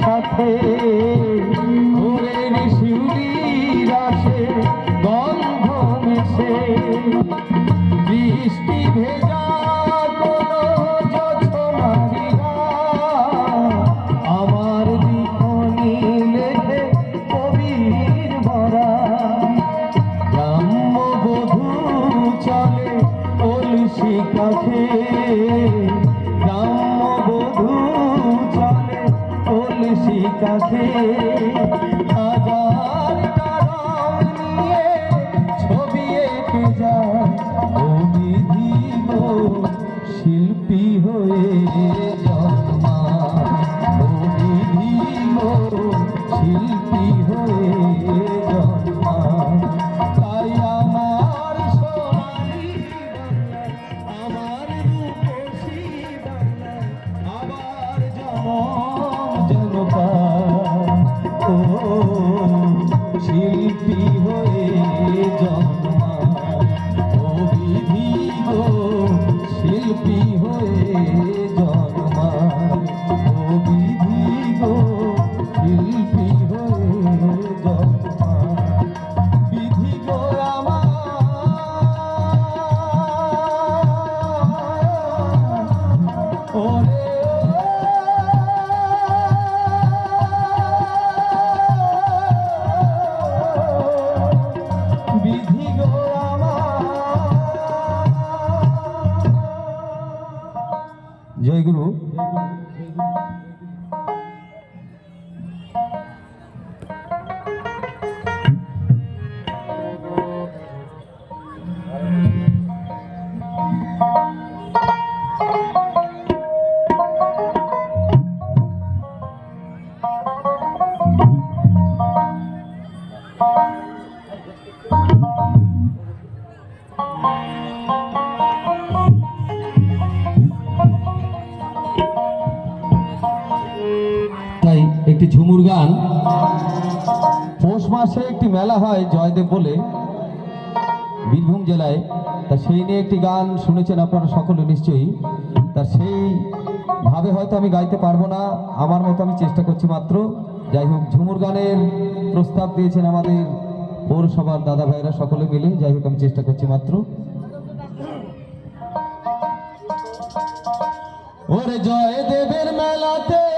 সাথে ওরে শিউলির আসে গন্ধ মেশে। বৃষ্টি ভেজা কোনো জোছনাচিরা হাজারটা নিয়ে ছবি এঁকে যায় ও বিধি শিল্পী হয়ে শিল্পী হয়ে জন্মায় জয় গুরু তাই একটি ঝুমুর গান। পৌষ মাসে একটি মেলা হয় জয়দেব বলে। বীরভূম জেলায়। তা সেই নিয়ে একটি গান শুনেছেন আপনারা সকলে নিশ্চয়ই। তা সেই ভাবে হয়তো আমি গাইতে পারব না। আমার মতো আমি চেষ্টা করছি মাত্র। যাই হোক, ঝুমুর গানের প্রস্তাব দিয়েছেন আমাদের পৌরসভার দাদা ভাইরা সকলে মিলে। যাই হোক, আমি চেষ্টা করছি মাত্র। ওরে জয় দেবের মেলাতে